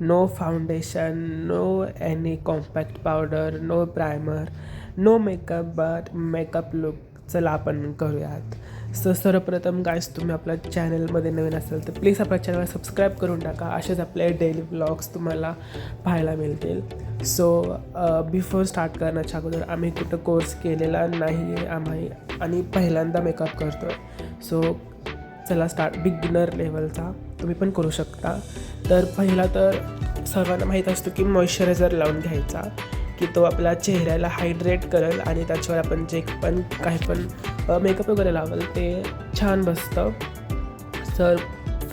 No foundation no any compact powder no primer no makeup but makeup look चला आपण करूयात. So सर्वप्रथम guys तुम्ही आपल्या चॅनलमध्ये नवीन असाल तर प्लीज आपल्या चॅनलला सबस्क्राईब करून टाका. असेच आपले डेली ब्लॉग्स तुम्हाला पाहायला मिळतील. सो बिफोर स्टार्ट करण्याच्या अगोदर आम्ही कुठं कोर्स केलेला नाही आहे आम्ही. आणि पहिल्यांदा मेकअप करतो आहे सो चला स्टार्ट बिगिनर लेवलचा तुम्ही पण करू शकता. तर पहिला तर सर्वांना माहीत असतो की मॉइश्चरायझर लावून घ्यायचा की तो आपल्या चेहऱ्याला हायड्रेट करेल आणि त्याच्यावर आपण जे पण काही पण मेकअप वगैरे लावेल ते छान बसतं. तर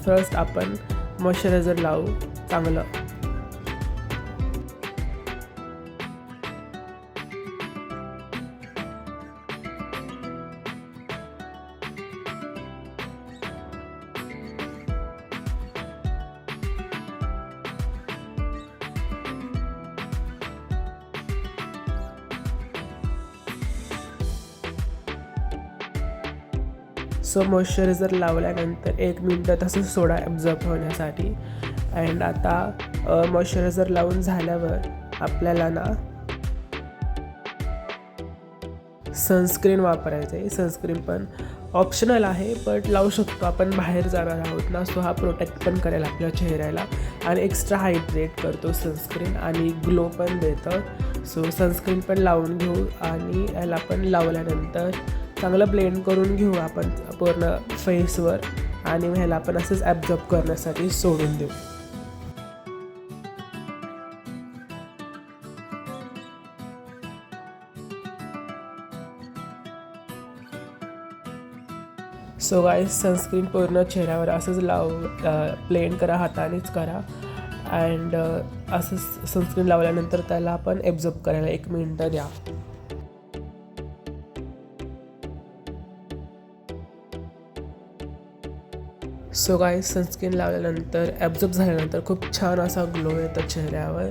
फर्स्ट आपण मॉइश्चरायझर लावू चांगलं. सो मॉइश्चरायझर लावल्यानंतर एक मिनटं तसंच सोडा ॲब्झॉर्ब होण्यासाठी. अँड आता मॉइश्चरायझर लावून झाल्यावर आपल्याला ना सनस्क्रीन वापरायचं आहे सनस्क्रीन पण ऑप्शनल आहे बट लावू शकतो आपण बाहेर जाणार आहोत ना सो हा प्रोटेक्ट पण करेल आपल्या चेहऱ्याला. आणि एक्स्ट्रा हायड्रेट करतो सनस्क्रीन आणि ग्लो पण देतं. सो सनस्क्रीन पण लावून घेऊ आणि याला पण लावल्यानंतर चांगलं ब्लेंड करून घेऊ आपण पूर्ण फेसवर आणि ह्याला आपण असंच ॲब्झॉर्ब करण्यासाठी सोडून देऊ. सो गाईज सनस्क्रीन पूर्ण चेहऱ्यावर असंच लाव प्लेन करा हातानेच करा. अँड असं सनस्क्रीन लावल्यानंतर त्याला आपण ॲब्झर्ब करायला एक मिनटं द्या. सो काय सनस्क्रीन लावल्यानंतर ॲब्झॉर्ब झाल्यानंतर खूप छान असा ग्लो येतो चेहऱ्यावर.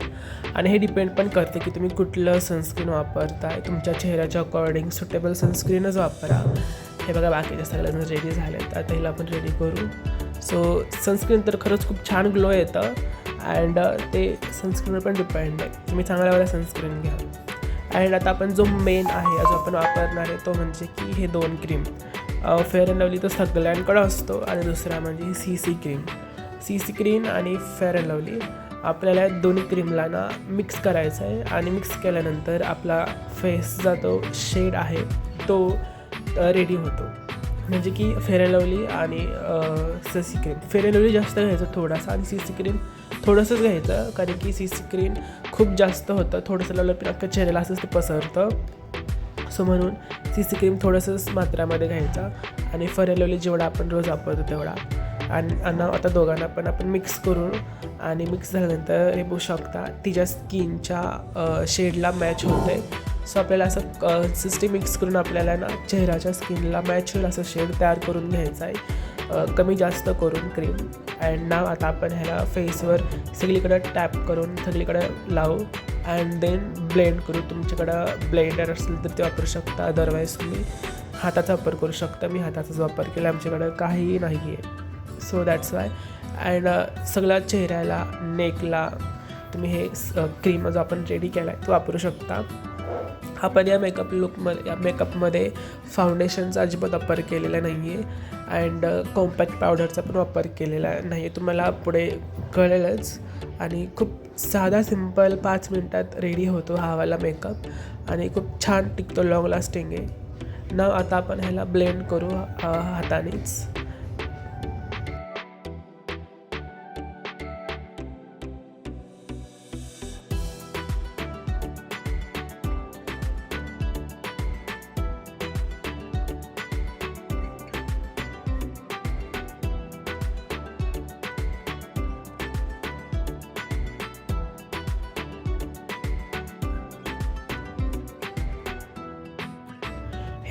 आणि हे डिपेंड पण करते की तुम्ही कुठलं सनस्क्रीन वापरताय. तुमच्या चेहऱ्याच्या अकॉर्डिंग सुटेबल सनस्क्रीनच वापरा. हे बघा बाकीच्या सगळ्यांना रेडी झाले तर आता ह्याला आपण रेडी करू. सो सनस्क्रीन तर खरंच खूप छान ग्लो येतं. अँड uh, ते सनस्क्रीनवर पण डिपेंड आहे. तुम्ही चांगल्या चांगल्यावाला सनस्क्रीन घ्या. अँड आता आपण जो मेन आहे जो आपण वापरणार आहे तो म्हणजे की हे दोन क्रीम फेअर अँड लवली तर सगळ्यांकडं असतो. आणि दुसरा म्हणजे C C cream. C C cream आणि फेअर अँड लवली आपल्याला दोन्ही क्रीमला ना मिक्स करायचं आहे. आणि मिक्स केल्यानंतर आपला फेसचा तो शेड आहे तो रेडी होतो. म्हणजे की फेअर अँड लवली आणि C C cream. Fair and Lovely जास्त घ्यायचं थोडासा आणि सी सी क्रीम थोडंसंच घ्यायचं. कारण की सी सी क्रीम खूप जास्त होतं. थोडंसं लावलं की अख्ख्या चेहऱ्याला असंच ते पसरतं. सो म्हणून सी सी क्रीम थोडंसंच मात्रामध्ये घ्यायचा आणि फरेलवली जेवढा आपण रोज वापरतो तेवढा. आणि आणि आता दोघांना पण आपण मिक्स करून आणि मिक्स झाल्यानंतर हे शकता तिच्या स्किनच्या शेडला मॅच होते सो आपल्याला असं सिस्टीम मिक्स करून आपल्याला ना चेहऱ्याच्या स्किनला मॅच होईल असं शेड तयार करून घ्यायचा आहे. कमी जास्त करून क्रीम अँड नाव आता आपण ह्याला फेसवर सगळीकडं टॅप करून सगळीकडं लावू. अँड देन ब्लेंड करू तुमच्याकडं ब्लेंडर असेल तर ते वापरू शकता. अदरवाईज तुम्ही हाताचा वापर करू शकता. मी हाताचाच वापर केला. आमच्याकडं काहीही नाही आहे सो दॅट्स वाय अँड सगळ्या चेहऱ्याला नेकला तुम्ही हे uh, क्रीम जो आपण रेडी केला आहे तो वापरू शकता. आपण या मेकअप लुकमध्ये या मेकअपमध्ये फाउंडेशनचा अजिबात वापर केलेला नाही आहे अँड कॉम्पॅक्ट पावडरचा पण वापर केलेला नाही आहे तुम्हाला पुढे कळेलच. आणि खूप साधा सिंपल पाच मिनटात रेडी होतो हा वाला मेकअप आणि खूप छान टिकतो लॉंग लास्टिंग आहे. ना आता आपण ह्याला ब्लेंड करू हातानेच.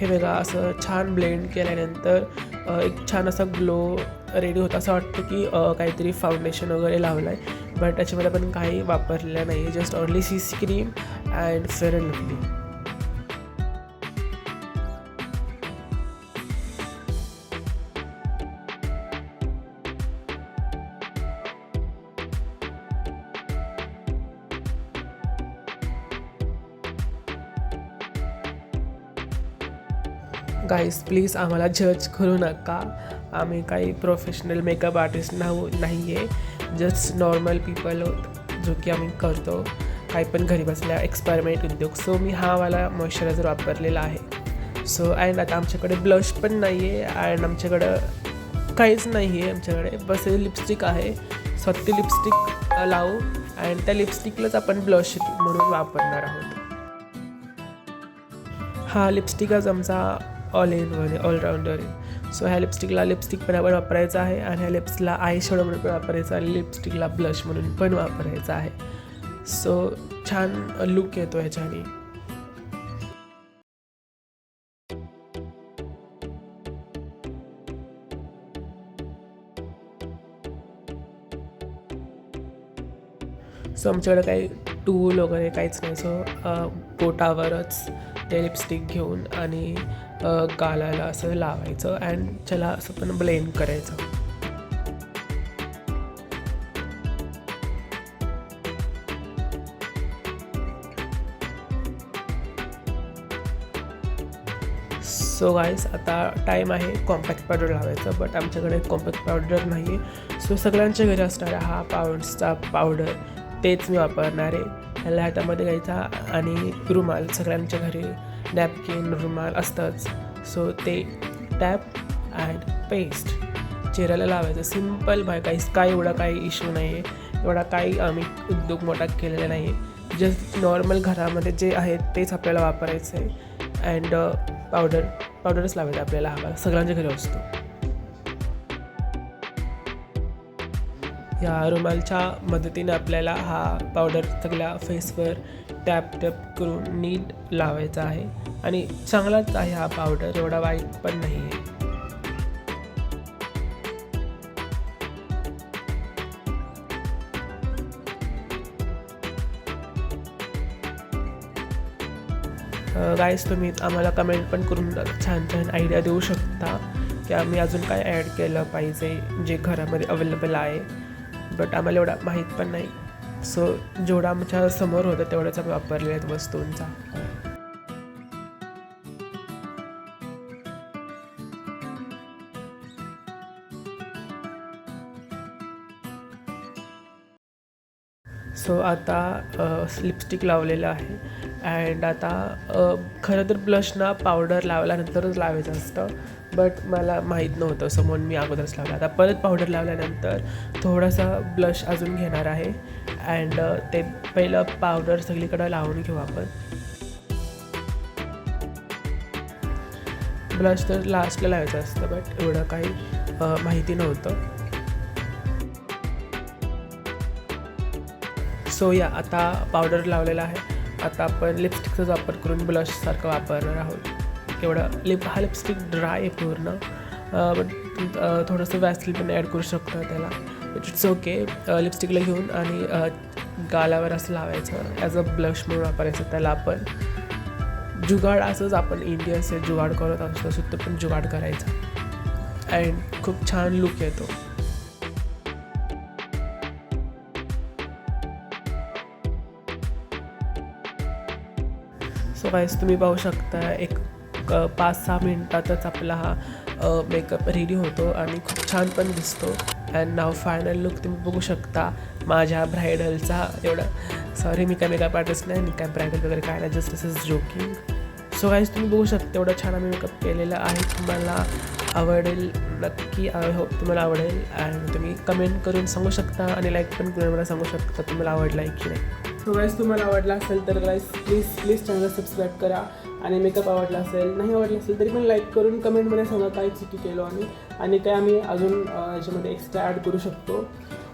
हे बघा असं छान ब्लेंड केल्यानंतर एक छान असा ग्लो रेडी होता. असं वाटतं की काहीतरी फाउंडेशन वगैरे लावलं आहे बट त्याच्यामध्ये पण काही वापरलेलं नाही just only C C cream and Fair and Lovely guys please आम्हाला जज करू नका. आम्ही काही प्रोफेशनल मेकअप आर्टिस्ट नाहू नाही आहे जस्ट नॉर्मल पीपल जो की आम्ही करतो. काही पण घरी बसल्या एक्सपेरिमेंट उद्योग. सो मी हा वाला मॉइश्चरायझर वापरलेला आहे. सो अँड आता आमच्याकडे ब्लश पण नाही आहे अँड आमच्याकडं काहीच नाही आहे आमच्याकडे बस लिपस्टिक आहे. स्वतः ती लिपस्टिक लावू. अँड त्या लिपस्टिकलाच आपण ब्लश म्हणून वापरणार आहोत. हा लिपस्टिकच आमचा all in one allrounder in so ह्या लिपस्टिकला लिपस्टिक पण आपण वापरायचं आहे आणि ह्या लिप्सला आय शॅडो म्हणून पण वापरायचं आणि लिपस्टिकला ब्लश म्हणून पण वापरायचं आहे. सो छान लुक येतो ह्याच्याने सो आमच्याकडे काही टूल वगैरे काहीच नाही. सो पोटावरच ते लिपस्टिक घेऊन आणि गालाला असं लावायचं अँड त्याला असं पण ब्लेंड करायचं. सो गाईज आता टाईम आहे कॉम्पॅक्ट पावडर लावायचं बट आमच्याकडे कॉम्पॅक्ट पावडर नाही आहे सो सगळ्यांच्या घरी असणारा हा पाऊंड्सचा पावडर तेच मी वापरणार आहे. ह्याला हातामध्ये घ्यायचा आणि रुमाल सगळ्यांच्या घरी नॅपकिन रुमाल असतंच. सो ते टॅप अँड पेस्ट चेहऱ्याला लावायचं. सिंपल बाय काही काय एवढा काही इश्यू नाही आहे एवढा काही आम्ही उद्योग मोठा केलेला नाही आहे जस्ट नॉर्मल घरामध्ये जे आहे तेच आपल्याला वापरायचं आहे अँड पावडर पावडरच लावायचं आपल्याला. हवा सगळ्यांच्या घरी असतो. ह्या रुमालच्या मदतीने आपल्याला हा पावडर सगळ्या फेसवर टॅप टॅप करून नीट लावायचा आहे. आणि चांगलाच आहे हा पावडर एवढा वाईट पण नाही आहे गाईस तुम्ही आम्हाला कमेंट पण करून छान छान आयडिया देऊ शकता. की आम्ही अजून काय ॲड केलं पाहिजे जे घरामध्ये अवेलेबल आहे. बट आम्हाला एवढा माहीत पण नाही. सो जेवढा आमच्यासमोर होतं तेवढंच आम्ही वापरले आहेत वस्तूंचा. सो आता लिपस्टिक लावलेलं आहे. अँड आता खरं तर ब्लशना पावडर लावल्यानंतरच लावायचं असतं. बट मला माहीत नव्हतं. सो म्हणून मी अगोदरच लावलं. आता परत पावडर लावल्यानंतर थोडासा ब्लश अजून घेणार आहे. अँड uh, ते पहिलं पावडर सगळीकडं लावून घेऊ आपण. ब्लश तर लास्टला लावायचं असतं बट एवढं काही uh, माहिती नव्हतं. सो या आता पावडर लावलेला आहे. आता आपण लिपस्टिकचाच वापर करून ब्लशसारखं वापरणार आहोत. एवढं लिप हा लिपस्टिक ड्राय आहे पूर्ण. बट थोडंसं वॅसली पण ॲड करू शकता त्याला. बट इट्स ओके लिपस्टिकला घेऊन आणि गालावर असं लावायचं. ॲज अ ब्लश म्हणून वापरायचं त्याला आपण. जुगाड असंच आपण इंडियन्स जुगाड करत असतो सुद्धा पण जुगाड करायचा. अँड खूप छान लुक येतो सो गाईज तुम्ही पाहू शकता एक पाच सहा मिनटातच आपला हा मेकअप रेडी होतो आणि खूप छान पण दिसतो. अँड नाव फायनल लुक तुम्ही बघू शकता. माझ्या ब्रायडलचा एवढं सॉरी मी काय मेकअप आर्टिस्ट नाही मी काय ब्रायडल वगैरे काय नाही just this is joking so guys तुम्ही बघू शकता एवढं छान आम्ही मेकअप केलेला आहे. तुम्हाला आवडेल नक्की आय होप तुम्हाला आवडेल. अँड तुम्ही कमेंट करून सांगू शकता आणि लाईक पण करून मला सांगू शकता तुम्हाला आवडला आहे की नाही. सो गाईज तुम्हाला आवडला असेल तर guys please please channel subscribe करा. आणि मेकअप आवडला असेल नाही आवडला असेल तरी पण लाईक करून कमेंटमध्ये सांगा काय चुकी केलो आम्ही. आणि काय आम्ही अजून याच्यामध्ये एक्स्ट्रा ॲड करू शकतो.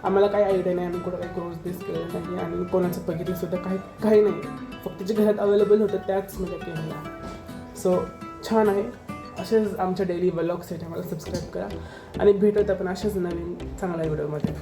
आम्हाला काही आयडिया नाही आम्ही कुठं काही क्रोज दिस केलं नाही आणि कोणाचं बघितलं सुद्धा काही काही नाही. फक्त जे घरात अवेलेबल होतं त्याच म्हणजे केलेलं सो छान आहे. असेच आमच्या डेली ब्लॉग्ससाठी आम्हाला सबस्क्राईब करा. आणि भेटत आपण अशाच नवीन चांगल्या व्हिडिओमध्ये